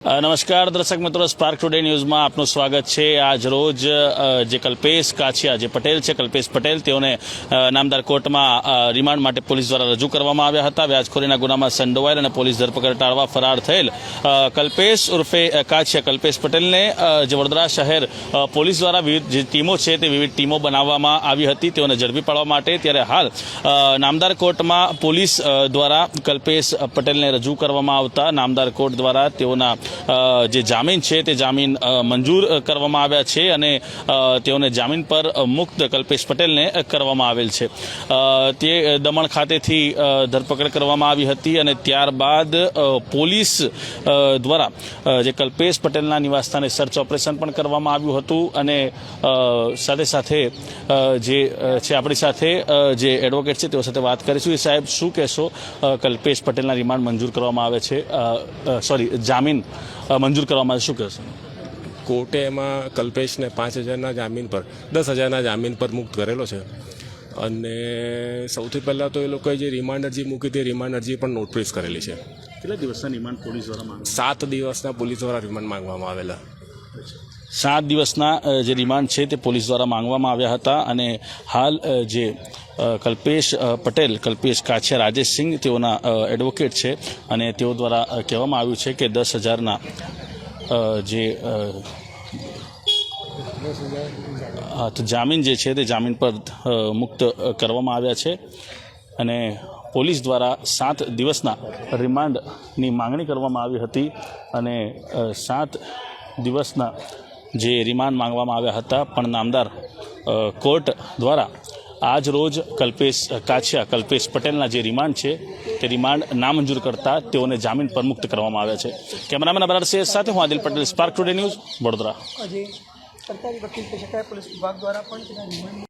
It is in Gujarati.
નમસ્કાર દર્શક મિત્રો સ્પાર્ક ટુડે ન્યૂઝમાં આપનું સ્વાગત છે. આજ રોજ જે કલ્પેશ કાછિયા, જે પટેલ છે, કલ્પેશ પટેલ, તેઓને નામદાર કોર્ટમાં રિમાન્ડ માટે પોલીસ દ્વારા રજૂ કરવામાં આવ્યા હતા. વ્યાજખોરીના ગુનામાં સંડોવાયેલ અને પોલીસ ધરપકડ ટાળવા ફરાર થયેલ કલ્પેશ ઉર્ફે કાછિયા. કલ્પેશ પટેલને જે વડોદરા શહેર પોલીસ દ્વારા વિવિધ જે ટીમો છે, તે વિવિધ ટીમો બનાવવામાં આવી હતી. તેઓને ઝડપી પાડવા માટે ત્યારે હાલ નામદાર કોર્ટમાં પોલીસ દ્વારા કલ્પેશ પટેલને રજૂ કરવામાં આવતા. નામદાર કોર્ટ દ્વારા તેઓના જે જામીન છે તે જામીન મંજૂર કરવામાં આવ્યા છે અને તેઓને જામીન પર મુક્ત કલ્પેશ પટેલને કરવામાં આવેલ છે. તે દમણ ખાતેથી ધરપકડ કરવામાં આવી હતી અને ત્યારબાદ પોલીસ દ્વારા જે કલ્પેશ પટેલના નિવાસસ્થાને સર્ચ ઓપરેશન પણ કરવામાં આવ્યું હતું અને સાથે સાથે જે છે આપણી સાથે જે એડવોકેટ છે તેઓ સાથે વાત કરીશું. એ સાહેબ, શું કહેશો? કલ્પેશ પટેલના રિમાન્ડ મંજૂર કરવામાં આવે છે. સોરી જામીન મંજૂર કરવામાં આવે શું કહેશો? કોર્ટે એમાં કલ્પેશને પાંચ હજારના જામીન પર દસ હજારના જામીન પર મુક્ત કરેલો છે. અને સૌથી પહેલાં તો એ લોકોએ જે રિમાન્ડ અરજી મૂકી તે રિમાન્ડ અરજી પણ નોટિસ કરેલી છે. કેટલા દિવસના રિમાન્ડ પોલીસ દ્વારા માંગે સાત દિવસના પોલીસ દ્વારા રિમાન્ડ માંગવામાં આવેલા. સાત દિવસના જે રિમાન્ડ છે તે પોલીસ દ્વારા માંગવામાં આવ્યા હતા અને હાલ જે કલ્પેશ પટેલ, કલ્પેશ કાછિયા, રાજેશ સિંહ તેઓના એડવોકેટ છે અને તેઓ દ્વારા કહેવામાં આવ્યું છે કે દસ હજારના જે જામીન જે છે તે જામીન પર મુક્ત કરવામાં આવ્યા છે અને પોલીસ દ્વારા સાત દિવસના રિમાન્ડની માંગણી કરવામાં આવી હતી અને સાત દિવસના જે રિમાન્ડ માંગવામાં આવ્યા હતા પણ નામદાર કોર્ટ દ્વારા આજ રોજ કલ્પેશ કાછિયા, કલ્પેશ પટેલના જે રિમાન્ડ છે, તે રિમાન્ડ નામંજૂર કરતા તેઓને જામીન પર મુક્ત કરવામાં આવ્યા છે. કેમેરામેન અબરાર શેખ સાથે હું Adil Patel spark today news Vadodara. સરકારી વકીલ કહી શકાય પોલીસ વિભાગ દ્વારા પણ